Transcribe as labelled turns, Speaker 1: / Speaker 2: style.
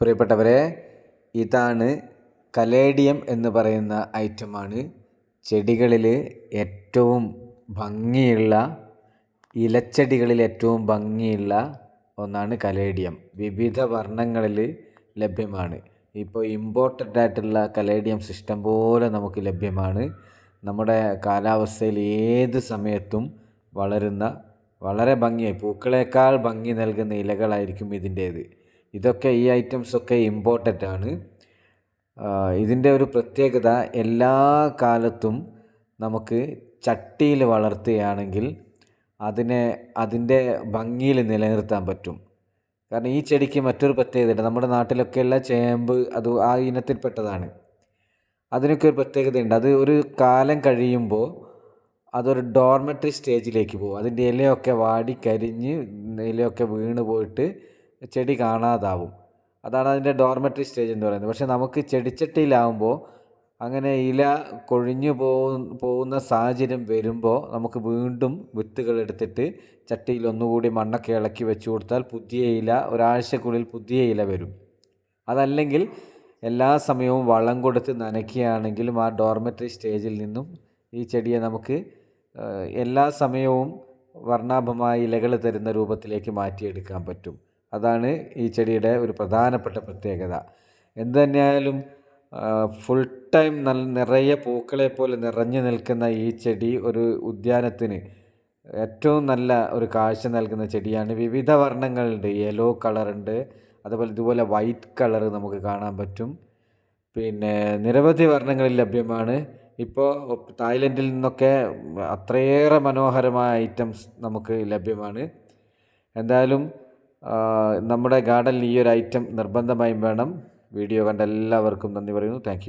Speaker 1: പ്രിയപ്പെട്ടവരെ ഇതാണ് കലേഡിയം എന്ന് പറയുന്ന ഐറ്റമാണ്. ചെടികളിൽ ഏറ്റവും ഭംഗിയുള്ള ഇലച്ചെടികളിൽ ഏറ്റവും ഭംഗിയുള്ള ഒന്നാണ് കലേഡിയം. വിവിധ വർണങ്ങളിൽ ലഭ്യമാണ്. ഇപ്പോൾ ഇമ്പോർട്ടന്റ് ആയിട്ടുള്ള കലേഡിയം സിസ്റ്റം പോലെ നമുക്ക് ലഭ്യമാണ്. നമ്മുടെ കാലാവസ്ഥയിൽ ഏത് സമയത്തും വളരുന്ന വളരെ ഭംഗിയായി പൂക്കളേക്കാൾ ഭംഗി നൽകുന്ന ഇലകളായിരിക്കും ഇതിന്റേത്. ഇതൊക്കെ ഈ ഐറ്റംസ് ഒക്കെ ഇമ്പോർട്ടന്റ് ആണ്. ഇതിന്റെ ഒരു പ്രത്യേകത എല്ലാ കാലത്തും നമുക്ക് ചട്ടിയിൽ വളർത്തുകയാണെങ്കിൽ അതിനെ അതിന്റെ ഭംഗിയിൽ നിലനിർത്താൻ പറ്റും. കാരണം ഈ ചെടിക്ക് മറ്റൊരു പ്രത്യേകതയുണ്ട്. നമ്മുടെ നാട്ടിലൊക്കെയുള്ള ചേമ്പ് അത് ആ ഇനത്തിൽപ്പെട്ടതാണ്. അതിനൊക്കെ ഒരു പ്രത്യേകതയുണ്ട്. അത് ഒരു കാലം കഴിയുമ്പോൾ അതൊരു ഡോർമെട്രി സ്റ്റേജിലേക്ക് പോകും. അതിന്റെ ഇലയൊക്കെ വാടി കരിഞ്ഞ് ഇലയൊക്കെ വീണ് പോയിട്ട് ചെടി കാണാതാവും. അതാണ് അതിന്റെ ഡോർമെട്രി സ്റ്റേജ് എന്ന് പറയുന്നത്. പക്ഷേ നമുക്ക് ചെടിച്ചട്ടിയിലാവുമ്പോൾ അങ്ങനെ ഇല കൊഴിഞ്ഞു പോകുന്ന സാഹചര്യം വരുമ്പോൾ നമുക്ക് വീണ്ടും വിത്തുകൾ എടുത്തിട്ട് ചട്ടിയിൽ ഒന്നുകൂടി മണ്ണൊക്കെ ഇളക്കി വെച്ച് കൊടുത്താൽ പുതിയ ഇല ഒരാഴ്ചക്കുള്ളിൽ പുതിയ ഇല വരും. അതല്ലെങ്കിൽ എല്ലാ സമയവും വളം കൊടുത്ത് നനയ്ക്കുകയാണെങ്കിലും ആ ഡോർമെട്രി സ്റ്റേജിൽ നിന്നും ഈ ചെടിയെ നമുക്ക് എല്ലാ സമയവും വർണാഭമായ ഇലകൾ തരുന്ന രൂപത്തിലേക്ക് മാറ്റിയെടുക്കാൻ പറ്റും. അതാണ് ഈ ചെടിയുടെ ഒരു പ്രധാനപ്പെട്ട പ്രത്യേകത. എന്ത് തന്നെയായാലും ഫുൾ ടൈം നല്ല നിറയെ പൂക്കളെ പോലെ നിറഞ്ഞു നിൽക്കുന്ന ഈ ചെടി ഒരു ഉദ്യാനത്തിന് ഏറ്റവും നല്ല ഒരു കാഴ്ച നൽകുന്ന ചെടിയാണ്. വിവിധ വർണങ്ങളുണ്ട്. യെല്ലോ കളറുണ്ട്. അതുപോലെ ഇതുപോലെ വൈറ്റ് കളർ നമുക്ക് കാണാൻ പറ്റും. പിന്നെ നിരവധി വർണങ്ങളിൽ ലഭ്യമാണ്. ഇപ്പോൾ തായ്ലൻഡിൽ നിന്നൊക്കെ അത്രയേറെ മനോഹരമായ ഐറ്റംസ് നമുക്ക് ലഭ്യമാണ്. എന്തായാലും നമ്മുടെ ഗാർഡനിൽ ഈ ഒരു ഐറ്റം നിർബന്ധമായും വേണം. വീഡിയോ കണ്ട എല്ലാവർക്കും നന്ദി പറയുന്നു. താങ്ക്